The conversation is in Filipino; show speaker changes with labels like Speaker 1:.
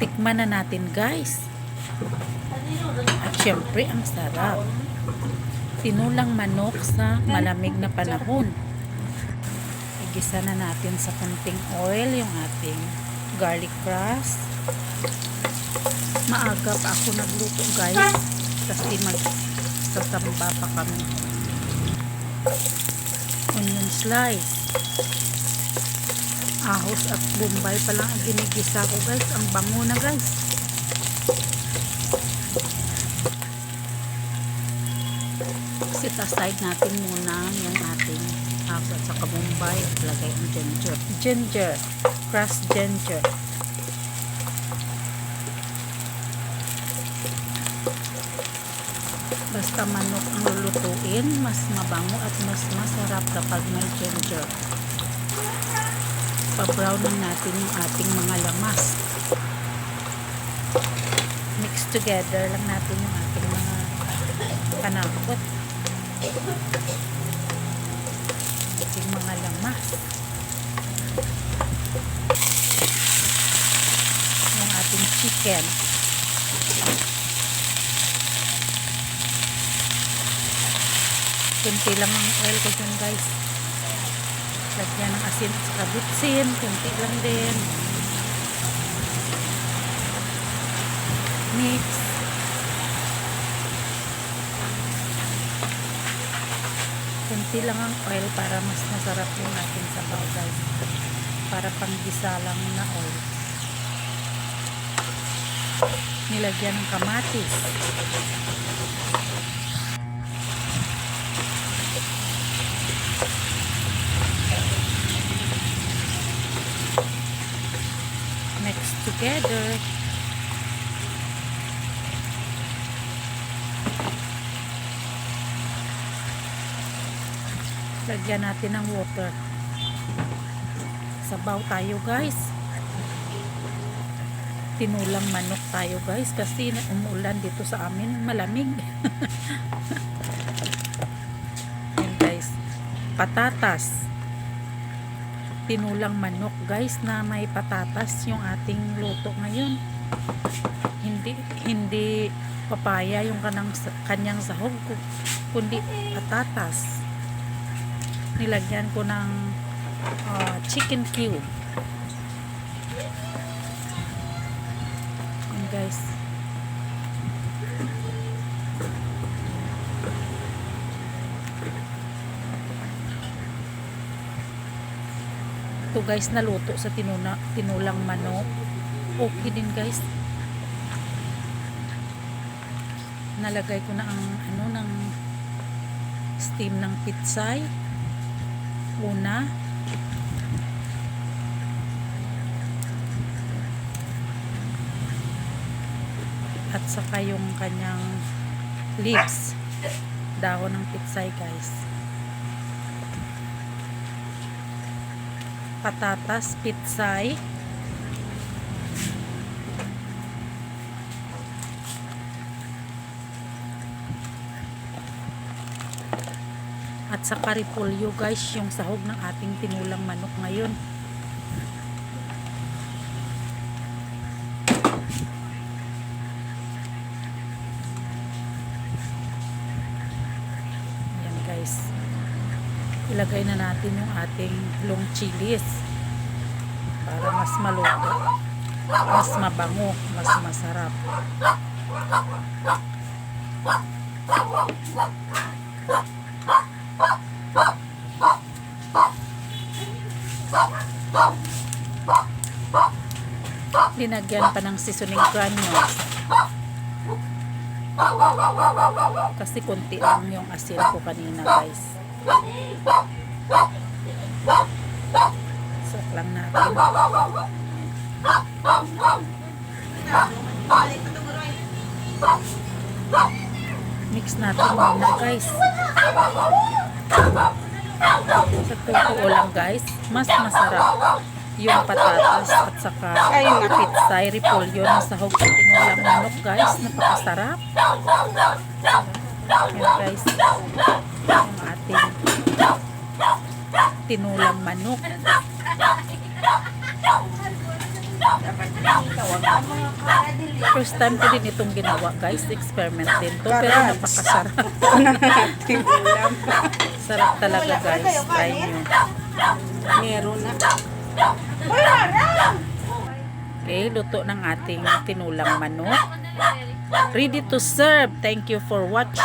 Speaker 1: Tikman na natin guys. At syempre, ang sarap. Tinulang manok sa malamig na panahon. Igisa na natin sa kunting oil yung ating garlic crust. Maaga pa ako nagluto guys. Kasi magsasamba pa kami. Onion slice. Ahos at bombay pa lang ang ginigisa ko guys. Ang bango na guys. Set aside natin muna yung ating ahos at saka bombay at lagay ang ginger. Ginger. Crushed ginger. Basta manok ang lulutuin, mas mabango at mas masarap kapag may ginger. Pa-brown lang natin yung ating mga lamas. Mix together lang natin yung ating mga panakot. Ating mga lamas. Yung ating chicken. Kunti lang ang oil ko dyan guys. Lagyan ng asin at saka bitsin. Kunti lang din. Mix. Kunti lang ang oil para mas masarap yung ating sabaw guys. Para panggisa lang na oil. Nilagyan ng kamatis. mix together. Lagyan natin ng water. Sabaw tayo guys. Tinulang manok tayo guys kasi umuulan dito sa amin malamig. Yan guys. Patatas tinulang manok guys na may patatas yung ating luto ngayon. Hindi hindi papaya yung kanang, kanyang sahog ku- kundi patatas. Nilagyan ko ng ah, chicken cube. Yan, guys ito guys naluto sa tinuna, tinulang manok. Okay din guys. Nalagay ko na ang ano ng steam ng pitsay. Una. At saka yung kanyang leaves. Dahon ng pitsay guys patatas, pitsay. At sa karipolyo guys, yung sahog ng ating tinulang manok ngayon. Yan guys ilagay na natin yung ating long chilis para mas maluto mas mabango mas masarap. Linagyan pa ng seasoning granules. Kasi konti lang yung asin ko kanina guys Sok lang natin. Mix natin muna guys. Sa totoo lang guys, mas masarap yung patatas at saka pitsay repolyo na sahog at tinulang manok guys. Napakasarap. Yan guys. Yung ating tinulang manok. First time ko din itong ginawa guys. Experiment din to. Pero napakasarap.
Speaker 2: Ating ulam.
Speaker 1: Sarap talaga guys. Try nyo.
Speaker 2: Meron na.
Speaker 1: Okay, luto ng ating tinulang manok. Ready to serve. Thank you for watching.